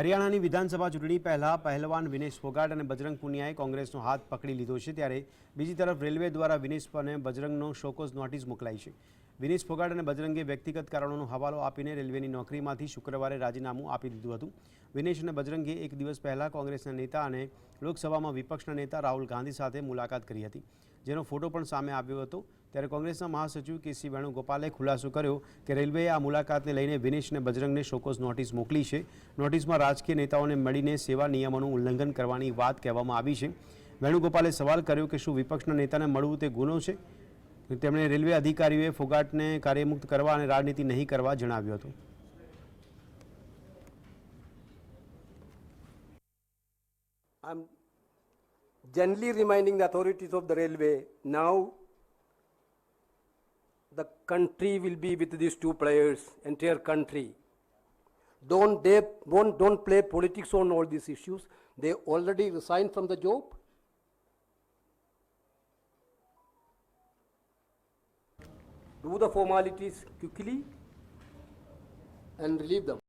હરિયાણાની વિધાનસભા ચૂંટણી પહેલા પહેલવાન વિનેશ ફોગાટ અને બજરંગ પુનિયાએ કોંગ્રેસનો હાથ પકડી લીધો છે, ત્યારે બીજી તરફ રેલવે દ્વારા વિનેશ અને બજરંગનો શોકોઝ નોટિસ મોકલાઈ છે. વિનેશ ફોગાટ અને બજરંગે વ્યક્તિગત કારણોનો હવાલો આપીને રેલવેની નોકરીમાંથી શુક્રવારે રાજીનામું આપી દીધું હતું. વિનેશ અને બજરંગે એક દિવસ પહેલાં કોંગ્રેસના નેતા અને લોકસભામાં વિપક્ષના નેતા રાહુલ ગાંધી સાથે મુલાકાત કરી હતી. જેનો ફોટો પણ સામે આવ્યો હતો. ત્યારે કોંગ્રેસના મહાસચિવ કેસી વેણુગોપાલે ખુલાસો કર્યો કે રેલવેએ આ મુલાકાતને લઈને વિનેશ અને બજરંગને શોકોઝ નોટિસ મોકલી છે. નોટિસમાં રાજકીય નેતાઓને મળીને સેવા નિયમોનું ઉલ્લંઘન કરવાની વાત કહેવામાં આવી છે. વેણુગોપાલે સવાલ કર્યો કે શું વિપક્ષના નેતાને મળવું તે ગુનો છે? તેમણે રેલવે અધિકારીઓએ ફોગાટને કાર્યમુક્ત કરવા અને રાજનીતિ નહીં કરવા જણાવ્યું હતું I'm gently reminding the authorities of the railway now the country will be with these two players, entire country. Don't they don't, don't play politics on all these issues. They already resigned from the job. Do the formalities quickly and relieve them.